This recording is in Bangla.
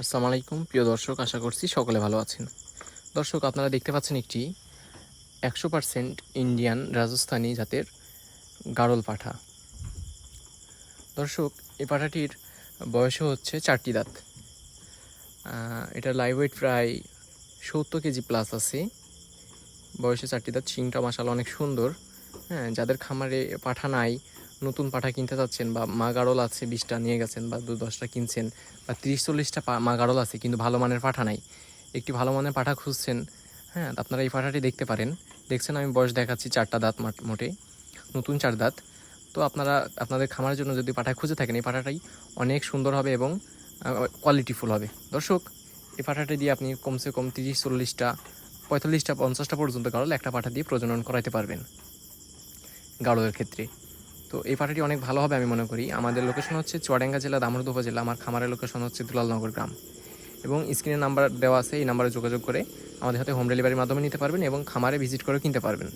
আসসালামু আলাইকুম। প্রিয় দর্শক, আশা করছি সকলে ভালো আছেন। দর্শক, আপনারা দেখতে পাচ্ছেন একটি একশো পারসেন্ট ইন্ডিয়ান রাজস্থানী জাতের গাড়ল পাঠা। দর্শক, এই পাঠাটির বয়স হচ্ছে চারটি দাঁত। এটার লাইভ ওয়েট প্রায় সত্তর কেজি প্লাস আছে। বয়সে চারটি দাঁত, শিংটা মাসাল অনেক সুন্দর। হ্যাঁ যাদের খামারে পাঠা নাই নতুন পাঠা কিনতে চাচ্ছেন বা মা গাড়ল আছে, বিশটা নিয়ে গেছেন বা দু দশটা কিনছেন বা তিরিশ চল্লিশটা পা- মা গাড়ল আছে, কিন্তু ভালো মানের পাঠা নাই। একটি ভালো মানের পাঠা খুঁজছেন হ্যাঁ আপনারা এই পাঠাটি দেখতে পারেন। দেখছেন আমি বয়স দেখাচ্ছি চারটা দাঁত মোটে নতুন চার দাঁত। তো আপনারা, আপনাদের খামারের জন্য যদি পাঠা খুঁজে থাকেন, এই পাঠাটাই অনেক সুন্দর হবে এবং কোয়ালিটিফুল হবে। দর্শক, এই পাঠাটি দিয়ে আপনি কমসে কম তিরিশ, চল্লিশটা, পঁয়তাল্লিশটা, পঞ্চাশটা পর্যন্ত গাড়ল একটা পাঠা দিয়ে প্রজনন করাইতে পারবেন। গাড়লের ক্ষেত্রে। তো এই পাঠাটি অনেক ভালো হবে আমি মনে করি। আমাদের লোকেশন হচ্ছে চুয়াডাঙ্গা জেলা দামোদ জেলা, আমার খামারের লোকেশন হচ্ছে দুলালনগর গ্রাম। এবং স্ক্রিনে নাম্বার দেওয়া আছে, এই নাম্বারে যোগাযোগ করে আমাদের হাতে হোম ডেলিভারির মাধ্যমে নিতে পারবেন এবং খামারে ভিজিট করে কিনতে পারবেন।